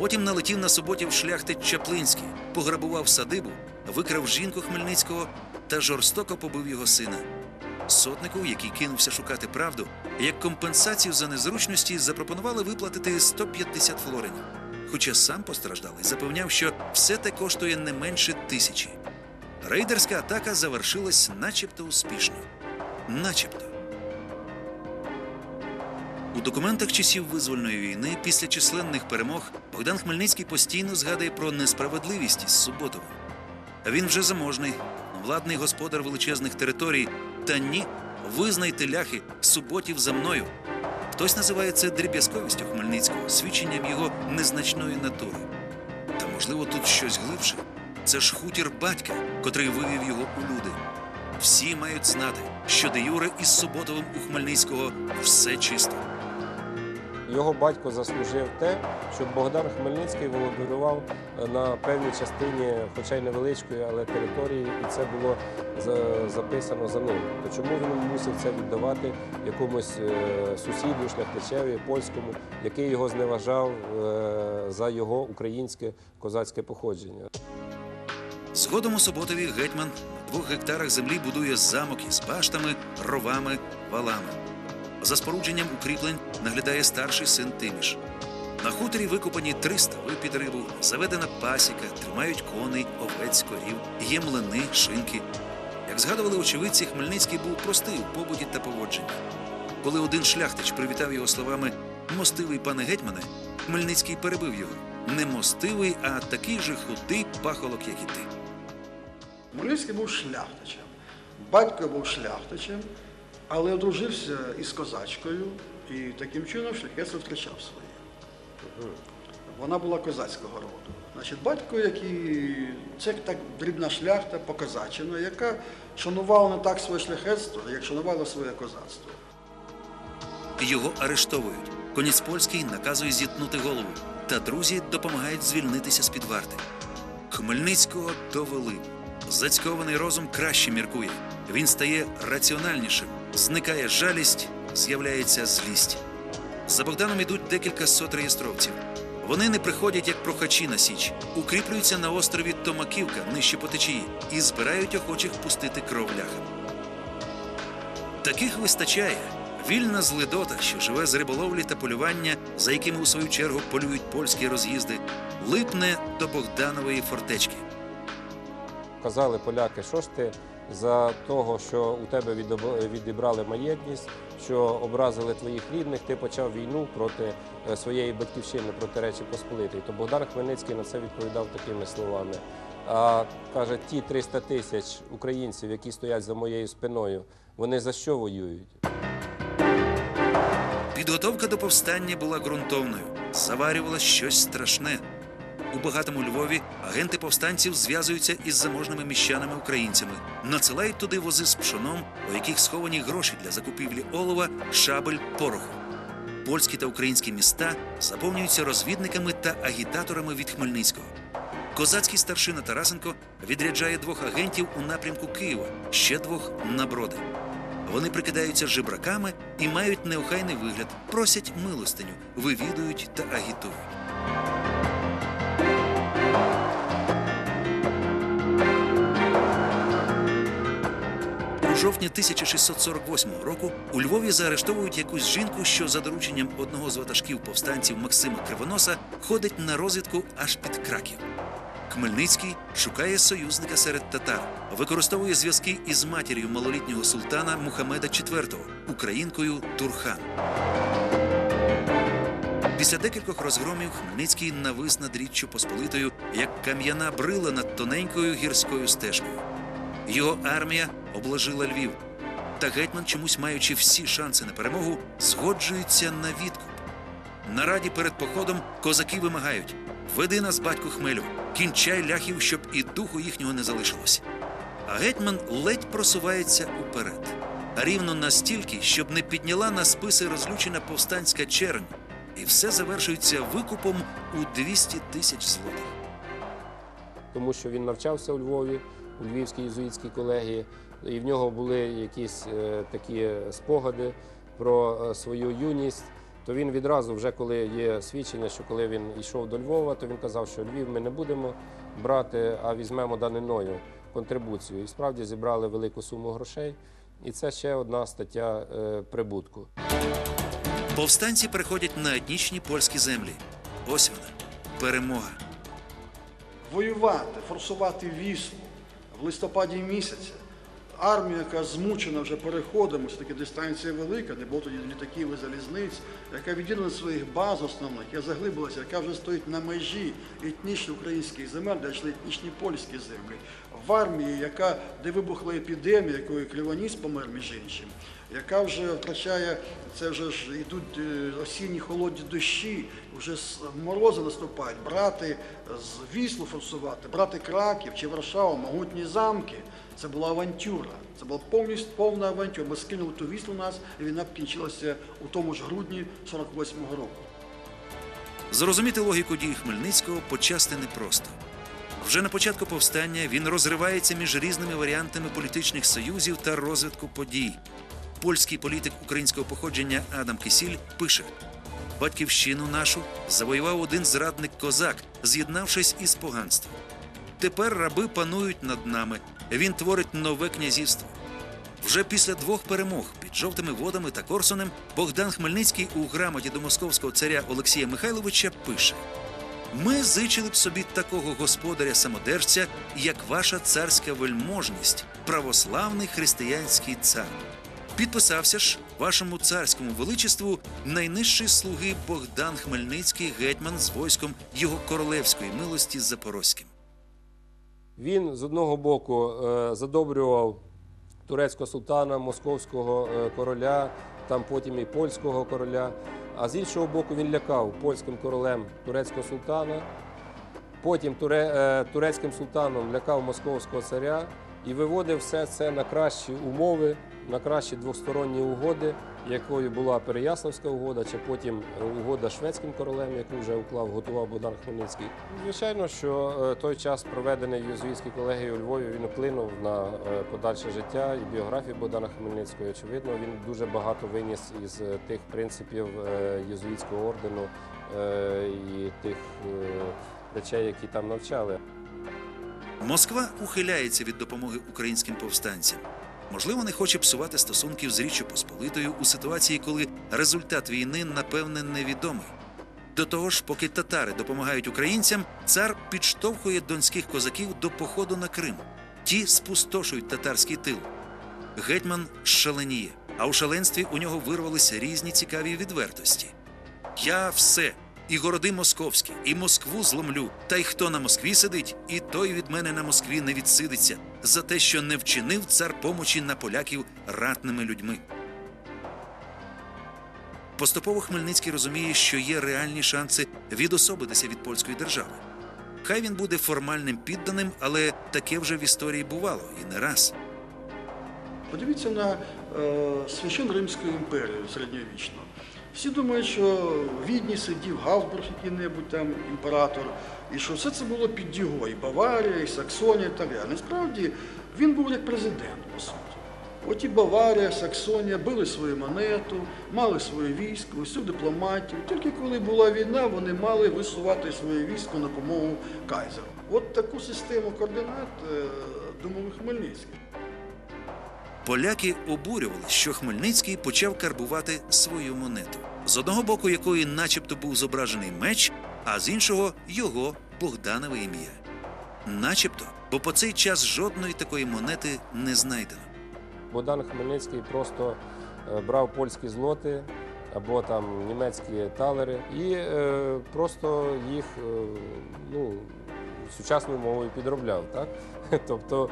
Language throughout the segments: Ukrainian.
Потім налетів на суботів шляхтич Чаплинський, пограбував садибу, викрав жінку Хмельницького та жорстоко побив його сина. Сотнику, який кинувся шукати правду, як компенсацію за незручності запропонували виплатити 150 флоринів. Хоча сам постраждалий запевняв, що все те коштує не менше тисячі. Рейдерська атака завершилась начебто успішно. Начебто. У документах часів визвольної війни після численних перемог Богдан Хмельницький постійно згадує про несправедливість із Суботовим. Він вже заможний, владний господар величезних територій. Та ні, визнайте ляхи, суботів за мною. Хтось називає це дріб'язковістю Хмельницького, свідченням його незначної натури. Та можливо тут щось глибше. Це ж хутір батька, котрий вивів його у люди. Всі мають знати, що де Юре із Суботовим у Хмельницького все чисто. Його батько заслужив те, щоб Богдан Хмельницький володарював е, на певній частині, хоча й невеличкої, але території, і це було записано за ним. То чому він мусив це віддавати якомусь е, сусіду, шляхтичеві, польському, який його зневажав е, за його українське козацьке походження? Згодом у Суботові гетьман на двох гектарах землі будує замок із баштами, ровами, валами. За спорудженням укріплень наглядає старший син Тиміш. На хуторі викопані три стави під рибу, заведена пасіка, тримають коней, овець, корів, є млини, шинки. Як згадували очевидці, Хмельницький був простий у побуті та поводженні. Коли один шляхтич привітав його словами Мостивий пане гетьмане, Хмельницький перебив його. Не мостивий, а такий же худий пахолок, як і ти. Хмельницький був шляхтичем. Батько був шляхтичем, але одружився із козачкою і таким чином шляхетство втрачав своє. Вона була козацького роду. Значить, батько, який це так дрібна шляхта покозачена, яка шанувала не так своє шляхетство, як шанувала своє козацтво. Його арештовують. Конець польський наказує зітнути голову, та друзі допомагають звільнитися з-під варти. Хмельницького довели. Зацькований розум краще міркує. Він стає раціональнішим, зникає жалість, з'являється злість. За Богданом ідуть декілька сот реєстровців. Вони не приходять як прохачі на січ, укріплюються на острові Томаківка нижче по течії і збирають охочих пустити кров ляхам. Таких вистачає. Вільна злидота, що живе з риболовлі та полювання, за якими у свою чергу полюють польські роз'їзди, липне до Богданової фортечки. Казали поляки, що ж ти за того, що у тебе відібрали маєтність, що образили твоїх рідних, ти почав війну проти е, своєї батьківщини, проти Речі Посполитої. То Богдан Хмельницький на це відповідав такими словами. А каже, ті 300 тисяч українців, які стоять за моєю спиною, вони за що воюють? Підготовка до повстання була ґрунтовною, заварювала щось страшне. У багатому Львові агенти повстанців зв'язуються із заможними міщанами українцями, надсилають туди вози з пшоном, у яких сховані гроші для закупівлі олова, шабель, пороху. Польські та українські міста заповнюються розвідниками та агітаторами від Хмельницького. Козацький старшина Тарасенко відряджає двох агентів у напрямку Києва, ще двох на броди. Вони прикидаються жебраками і мають неохайний вигляд, просять милостиню, вивідують та агітують. У жовтні 1648 року у Львові заарештовують якусь жінку, що за дорученням одного з ватажків повстанців Максима Кривоноса ходить на розвідку аж під Краків. Хмельницький шукає союзника серед татар, використовує зв'язки із матір'ю малолітнього султана Мухамеда IV, українкою Турхан. Після декількох розгромів Хмельницький навис над річчю Посполитою, як кам'яна брила над тоненькою гірською стежкою. Його армія обложила Львів. Та гетьман, чомусь маючи всі шанси на перемогу, згоджується на відкуп. На раді перед походом козаки вимагають: веди нас, батьку хмелю, кінчай ляхів, щоб і духу їхнього не залишилось. А гетьман ледь просувається уперед, рівно настільки, щоб не підняла на списи розлючена повстанська чернь, і все завершується викупом у 200 тисяч злотих. тому що він навчався у Львові, у Львівській єзуїтській колегії, і в нього були якісь е, такі спогади про е, свою юність. то він відразу, вже коли є свідчення, що коли він йшов до Львова, то він казав, що Львів ми не будемо брати, а візьмемо даниною контрибуцію. І справді зібрали велику суму грошей. І це ще одна стаття е, прибутку. Повстанці переходять на етнічні польські землі. Ось вона перемога. воювати, форсувати віслу в листопаді місяці. Армія, яка змучена вже переходами, все таки дистанція велика, не було тоді літаків і залізниць, яка відділена своїх баз основних, яка заглибилася, яка вже стоїть на межі етнічно українських земель, де йшли етнічні польські землі. В армії, яка, де вибухла епідемія, якою Кліваніс помер між іншим, яка вже втрачає, це вже ж йдуть е, осінні холодні дощі, вже морози наступають, брати з Віслу форсувати, брати Краків чи Варшаву, могутні замки. Це була авантюра. Це була повністю повна авантюра. Ми скинули ту віслу нас, і війна кінчилася у тому ж грудні 48-го року. Зрозуміти логіку дій Хмельницького почасти непросто. Вже на початку повстання він розривається між різними варіантами політичних союзів та розвитку подій. Польський політик українського походження Адам Кисіль пише: Батьківщину нашу завоював один зрадник козак, з'єднавшись із поганством. Тепер раби панують над нами. Він творить нове князівство. Вже після двох перемог під жовтими водами та Корсунем Богдан Хмельницький у грамоті до московського царя Олексія Михайловича пише: Ми зичили б собі такого господаря самодержця, як ваша царська вельможність, православний християнський цар. Підписався ж вашому царському величеству найнижчий слуги Богдан Хмельницький, гетьман з войском його королевської милості Запорозьким. Він з одного боку е, задобрював турецького султана, московського е, короля, там потім і польського короля. А з іншого боку, він лякав польським королем турецького султана. Потім е, турецьким султаном лякав московського царя і виводив все це на кращі умови, на кращі двосторонні угоди, якою була Переяславська угода, чи потім е, угода шведським королем, яку вже уклав, готував Богдан Хмельницький. Звичайно, що е, той час, проведений Єзуїтській колегії у Львові, він вплинув на е, подальше життя і біографію Богдана Хмельницького. Очевидно, він дуже багато виніс із тих принципів єзуїтського ордену і тих речей, які там навчали. Москва ухиляється від допомоги українським повстанцям. Можливо, не хоче псувати стосунків з Річчю Посполитою у ситуації, коли результат війни напевне невідомий. До того ж, поки татари допомагають українцям, цар підштовхує донських козаків до походу на Крим. Ті спустошують татарський тил. Гетьман шаленіє, а у шаленстві у нього вирвалися різні цікаві відвертості. Я все, і городи московські, і Москву зломлю. Та й хто на Москві сидить, і той від мене на Москві не відсидиться за те, що не вчинив цар помочі на поляків ратними людьми. Поступово Хмельницький розуміє, що є реальні шанси відособитися від польської держави. Хай він буде формальним підданим, але таке вже в історії бувало і не раз. Подивіться на е, священ Римську імперію середньовічну. Всі думають, що в Відні сидів Гавсбург, який-небудь там імператор, і що все це було під його, і Баварія, і Саксонія, і так далі. Насправді він був як президент, по суті. От і Баварія, Саксонія били свою монету, мали своє військо, усю дипломатію. Тільки коли була війна, вони мали висувати своє військо на допомогу кайзеру. От таку систему координат е, думав і Хмельницький. Поляки обурювали, що Хмельницький почав карбувати свою монету, з одного боку якої начебто був зображений меч, а з іншого його Богданове ім'я. Начебто, бо по цей час жодної такої монети не знайдено. Богдан Хмельницький просто е, брав польські злоти або там німецькі талери і е, просто їх е, ну, сучасною мовою підробляв. Так? Тобто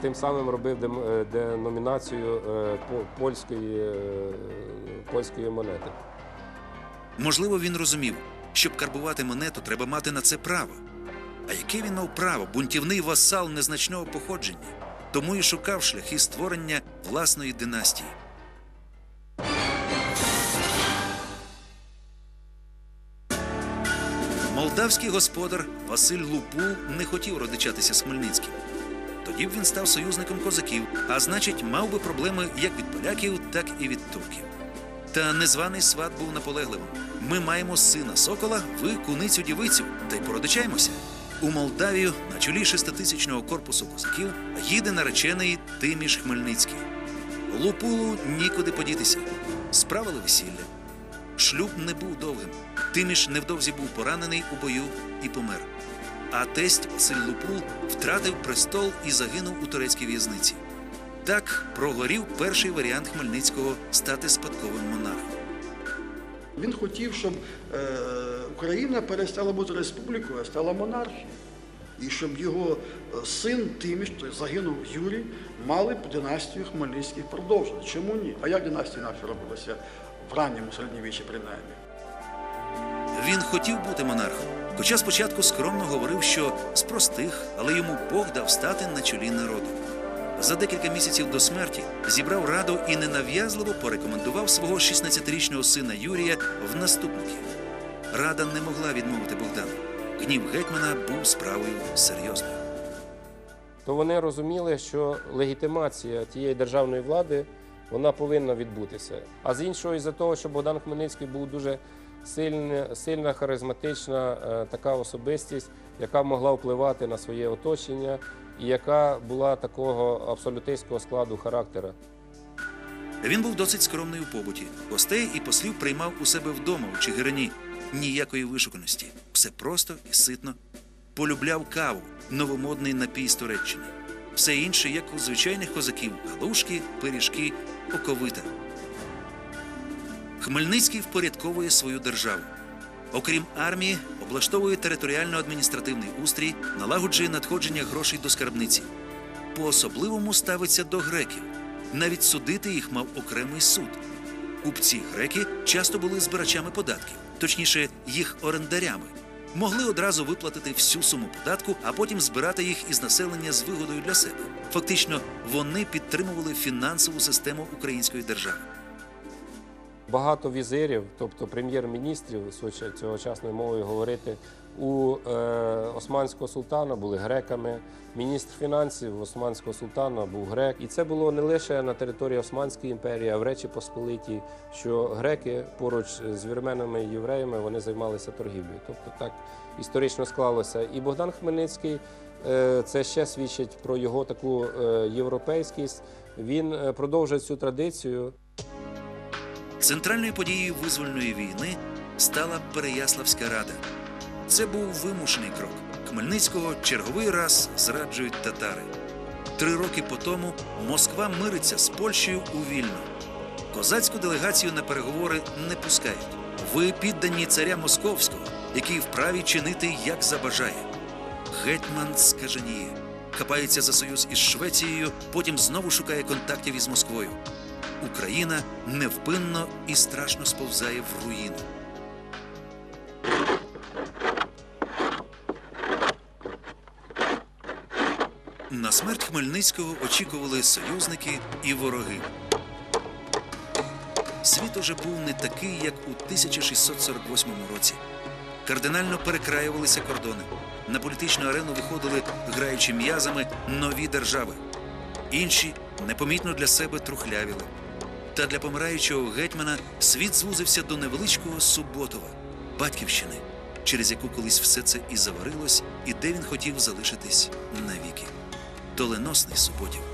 тим самим робив е, деномінацію е, польської, е, польської монети. Можливо, він розумів, щоб карбувати монету, треба мати на це право. А яке він мав право, бунтівний васал незначного походження, тому і шукав шляхи створення власної династії. Молдавський господар Василь Лупу не хотів родичатися з Хмельницьким. Тоді б він став союзником козаків, а значить, мав би проблеми як від поляків, так і від турків. Та незваний сват був наполегливим. Ми маємо сина сокола, ви куницю дівицю, та й породичаємося. У Молдавію на чолі шеститисячного корпусу козаків їде наречений Тиміш Хмельницький. Лупулу нікуди подітися. Справили весілля. Шлюб не був довгим. Тиміш невдовзі був поранений у бою і помер. А тесть Василь Лупул втратив престол і загинув у турецькій в'язниці. Так прогорів перший варіант Хмельницького стати спадковим монархом. Він хотів, щоб е, Україна перестала бути республікою, а стала монархією. І щоб його е, син Тиміш, загинув Юрій, мали б династію Хмельницьких продовжити. Чому ні? А як династія інакше робилася в ранньому середньовіччі принаймні? Він хотів бути монархом, хоча спочатку скромно говорив, що з простих, але йому Бог дав стати на чолі народу. За декілька місяців до смерті зібрав раду і ненав'язливо порекомендував свого 16-річного сина Юрія в наступники. Рада не могла відмовити Богдану. Гнів гетьмана був справою серйозною. то вони розуміли, що легітимація тієї державної влади вона повинна відбутися. А з іншого, із-за того, що Богдан Хмельницький був дуже сильна, сильна харизматична е, така особистість, яка могла впливати на своє оточення, і яка була такого абсолютистського складу характера. Він був досить скромний у побуті. Гостей і послів приймав у себе вдома у Чигирині. Ніякої вишуканості. Все просто і ситно. Полюбляв каву, новомодний напій з Туреччини. Все інше, як у звичайних козаків, галушки, пиріжки, оковита. Хмельницький впорядковує свою державу. Окрім армії, облаштовує територіально-адміністративний устрій, налагоджує надходження грошей до скарбниці. По-особливому ставиться до греків. Навіть судити їх мав окремий суд. Купці греки часто були збирачами податків, точніше, їх орендарями. Могли одразу виплатити всю суму податку, а потім збирати їх із населення з вигодою для себе. Фактично, вони підтримували фінансову систему української держави. Багато візирів, тобто прем'єр-міністрів, цьогочасною мовою говорити, у е, османського султана були греками. Міністр фінансів османського султана був грек. І це було не лише на території Османської імперії, а в Речі Посполитій, що греки поруч з вірменами і євреями вони займалися торгівлею. Тобто так історично склалося. І Богдан Хмельницький е, це ще свідчить про його таку е, європейськість. Він е, продовжує цю традицію. Центральною подією визвольної війни стала Переяславська рада. Це був вимушений крок. Хмельницького черговий раз зраджують татари. Три роки по тому Москва мириться з Польщею у Вільно. Козацьку делегацію на переговори не пускають. Ви піддані царя Московського, який вправі чинити як забажає. Гетьман скаженіє, хапається за союз із Швецією, потім знову шукає контактів із Москвою. Україна невпинно і страшно сповзає в руїну. На смерть Хмельницького очікували союзники і вороги. Світ уже був не такий, як у 1648 році. Кардинально перекраювалися кордони. На політичну арену виходили, граючи м'язами, нові держави. Інші непомітно для себе трухлявіли. Та для помираючого гетьмана світ звузився до невеличкого Суботова, батьківщини, через яку колись все це і заварилось, і де він хотів залишитись навіки. Доленосний Суботів.